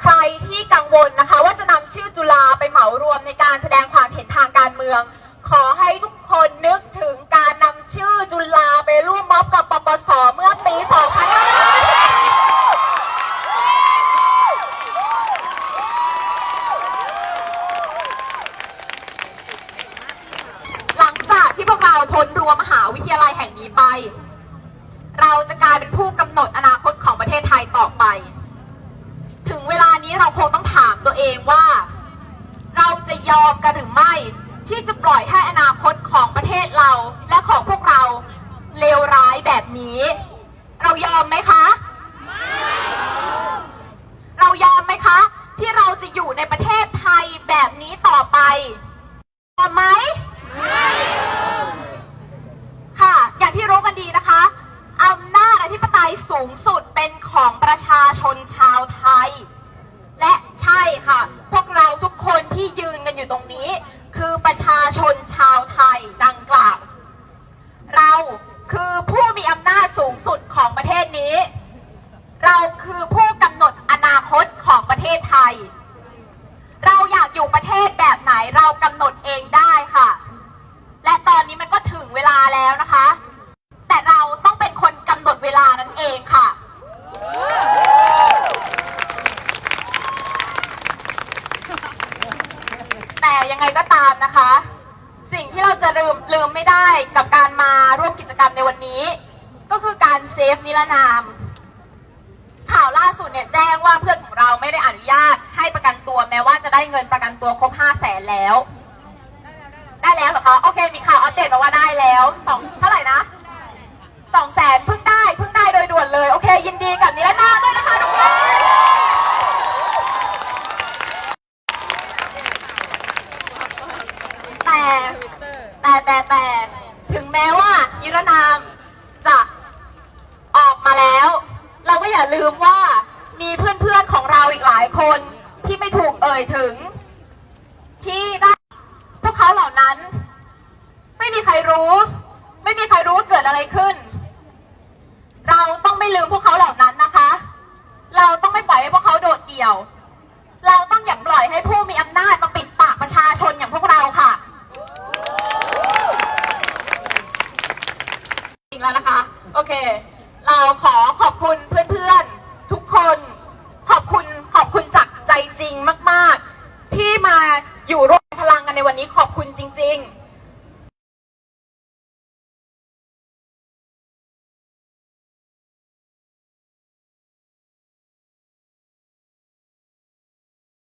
ใครที่กังวลนะคะ ว่าจะนำชื่อจุฬาไปเหมารวมในการแสดงความเห็นทางการเมือง ขอให้ทุกคนนึกถึงการนำชื่อจุฬาไปร่วมม็อบกับปปสเมื่อปี 2500 หลังจากที่พวกเราพ้นรั้วมหาวิทยาลัยแห่งนี้ไป เราจะกลายเป็นผู้กำหนดอนา องว่า เราจะยอมกันหรือไม่ ที่จะปล่อยให้อนาคตของประเทศเราและของพวกเราเลวร้ายแบบนี้ เรายอมไหมคะเรายอมไหมคะ ที่เราจะอยู่ในประเทศไทยแบบนี้ต่อไปยอมไหมค่ะ อย่างที่รู้กันดีนะคะอำนาจอธิปไตยสูงสุดเป็นของประชาชนชาวไทย ใช่ค่ะ พวกเราทุกคนที่ยืนกันอยู่ตรงนี้ คือประชาชนชาวไทยดังกล่าว เราคือผู้มีอำนาจสูงสุดของประเทศนี้ เราคือผู้กำหนดอนาคตของประเทศไทย ยังไงก็ตามนะคะ สิ่งที่เราจะลืมลืมไม่ได้กับการมาร่วมกิจกรรมในวันนี้ ก็คือการเซฟนิรนาม ข่าวล่าสุดเนี่ยแจ้งว่าเพื่อนของเราไม่ได้อนุญาตให้ประกันตัวแม้ว่าจะได้เงินประกันตัวครบ5 0 0แสนแล้ว ได้แล้วเหรอคะ โอเค มีข่าวอัปเดตมาว่าได้แล้วสองเท่าไหร่นะสองแสนเพิ่งได้เพิ่งได้โดยด่วนเลย โอเค ยินดีกับนิรนามด้วยนะคะทุกคน แต่แต่แต่แต่ถึงแม้ว่านิรนามจะออกมาแล้ว เราก็อย่าลืมว่ามีเพื่อนๆของเราอีกหลายคนที่ไม่ถูกเอ่ยถึง ที่ได้พวกเขาเหล่านั้น ไม่มีใครรู้ ไม่มีใครรู้ว่าเกิดอะไรขึ้น เราต้องไม่ลืมพวกเขาเหล่านั้น งแล้วนะคะ โอเค เราขอขอบคุณเพื่อนๆ ทุกคน ขอบคุณขอบคุณจากใจจริงมาก ๆ ที่มาอยู่ร่วมพลังกันในวันนี้ขอบคุณจริง ๆ